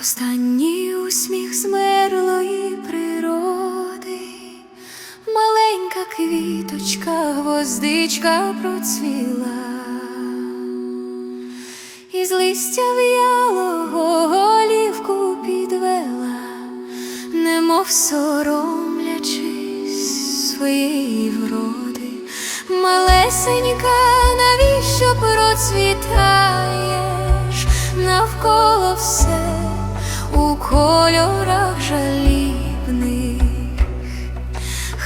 Останній усміх змерлої природи, маленька квіточка, гвоздичка процвіла, із листя немов соромлячись своєї вроди, малесенька, навіщо процвітаєш? Навколо все у кольорах жалібних,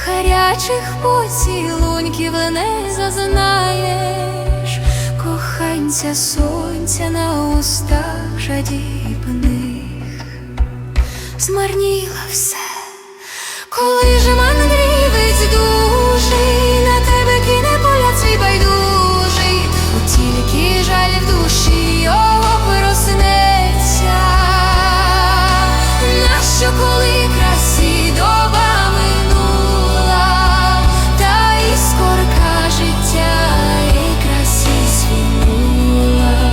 гарячих поцілунків не зазнаєш, коханця сонця на устах жадібних, змарніло все, коли же мандрівець дужий, на тебе кине поля свій байдужий, у тільки жаль в душі його пороснеться, нащо коли красі доба минула, та іскорка життя і красі свінула,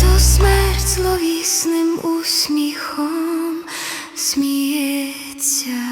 то смерть зловісним усміхом сміється.